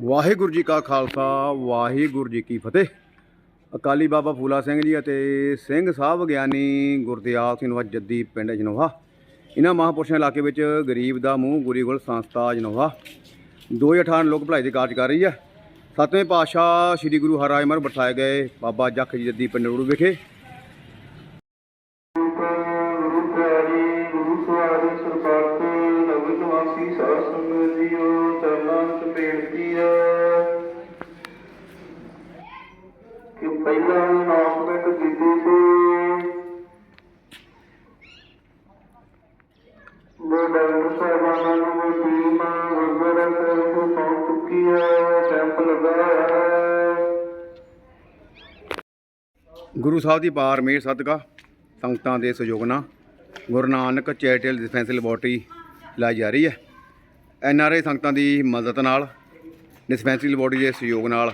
ਵਾਹਿਗੁਰੂ ਜੀ ਕਾ ਖਾਲਸਾ, ਵਾਹਿਗੁਰੂ ਜੀ ਕੀ ਫਤਿਹ। ਅਕਾਲੀ ਬਾਬਾ ਫੂਲਾ ਸਿੰਘ ਜੀ ਅਤੇ ਸਿੰਘ ਸਾਹਿਬ ਗਿਆਨੀ ਗੁਰਦਿਆਲ ਸਿੰਘ ਨਵਾ ਜੱਦੀ ਪਿੰਡ ਜਨੋਹਾ। ਇਹਨਾਂ ਮਹਾਂਪੁਰਸ਼ਾਂ ਇਲਾਕੇ ਵਿੱਚ ਗਰੀਬ ਦਾ ਮੂੰਹ, ਗੁਰੀ ਗੁਲ ਸੰਸਥਾ ਜਨੋਹਾ। 2018 ਲੋਕ ਭਲਾਈ ਦੇ ਕਾਰਜ ਕਰ ਰਹੀ ਹੈ। ਸਤਵੇਂ ਪਾਤਸ਼ਾਹ ਸ੍ਰੀ ਗੁਰੂ ਹਰਿਰਾਏ ਮਰ ਬਿਠਾਏ ਗਏ ਬਾਬਾ ਜੱਖ ਜੀ ਜੱਦੀ ਪਿੰਡ ਰੂੜੂ ਵਿਖੇ। ਉਹ ਸਾਹਿਬਾਨਾਂ ਨੂੰ ਟੀਮ ਗੁਰਦੁਆਰਾ ਸਾਹਿਬ ਤੋਂ ਪਹੁੰਚ ਚੁੱਕੀ ਹੈ ਕੈਂਪ ਲੱਗਾ ਹੋਇਆ ਹੈ ਗੁਰੂ ਸਾਹਿਬ ਦੀ ਪਾਰ ਮੇਰ ਸਦਕਾ, ਸੰਗਤਾਂ ਦੇ ਸਹਿਯੋਗ ਨਾਲ Guru Nanak charitable dispensary laboratory ਲਾਈ ਜਾ ਰਹੀ ਹੈ। ਐਨ ਆਰ ਆਈ ਸੰਗਤਾਂ ਦੀ ਮਦਦ ਨਾਲ ਡਿਸਪੈਂਸਰੀ ਲੈਬੋਰਟਰੀ ਦੇ ਸਹਿਯੋਗ ਨਾਲ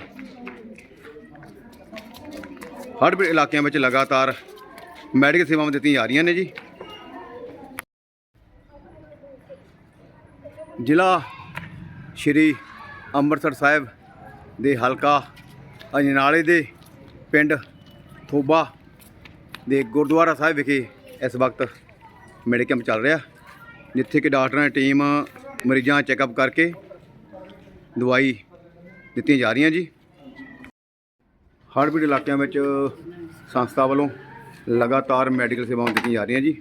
ਹਰ ਇਲਾਕਿਆਂ ਵਿੱਚ ਲਗਾਤਾਰ ਮੈਡੀਕਲ ਸੇਵਾਵਾਂ ਦਿੱਤੀਆਂ ਜਾ ਰਹੀਆਂ ਨੇ ਜੀ। ਜ਼ਿਲ੍ਹਾ ਸ਼੍ਰੀ ਅੰਮ੍ਰਿਤਸਰ ਸਾਹਿਬ ਦੇ ਹਲਕਾ ਅਜਨਾਲੇ ਦੇ ਪਿੰਡ ਥੋਬਾ ਦੇ ਗੁਰਦੁਆਰਾ ਸਾਹਿਬ ਵਿਖੇ ਇਸ ਵਕਤ ਮੈਡੀਕਲ ਕੈਂਪ ਚੱਲ ਰਿਹਾ, ਜਿੱਥੇ ਕਿ ਡਾਕਟਰਾਂ ਦੀ ਟੀਮ ਮਰੀਜ਼ਾਂ ਚੈੱਕਅਪ ਕਰਕੇ ਦਵਾਈ ਦਿੱਤੀਆਂ ਜਾ ਰਹੀਆਂ ਜੀ। ਹੜ੍ਹ ਪੀੜਤ ਇਲਾਕਿਆਂ ਵਿੱਚ ਸੰਸਥਾ ਵੱਲੋਂ ਲਗਾਤਾਰ ਮੈਡੀਕਲ ਸੇਵਾਵਾਂ ਦਿੱਤੀਆਂ ਜਾ ਰਹੀਆਂ ਜੀ।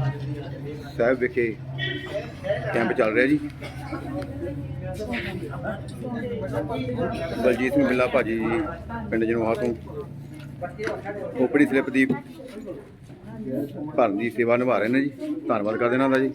ਸਾਹਿਬ ਵਿਖੇ ਕੈਂਪ ਚੱਲ ਰਿਹਾ ਜੀ। ਬਲਜੀਤ ਸਿੰਘ ਬਿੱਲਾ ਭਾਜੀ ਜੀ, ਪਿੰਡ ਜਨੋਹਾ ਤੋਂ। ਖੋਪੜੀ ਸਲਿੱਪ ਦੀ ਭਰਨ ਦੀ ਸੇਵਾ ਨਿਭਾ ਰਹੇ ਨੇ ਜੀ। ਧੰਨਵਾਦ ਕਰਦੇ ਇਹਨਾਂ ਦਾ ਜੀ।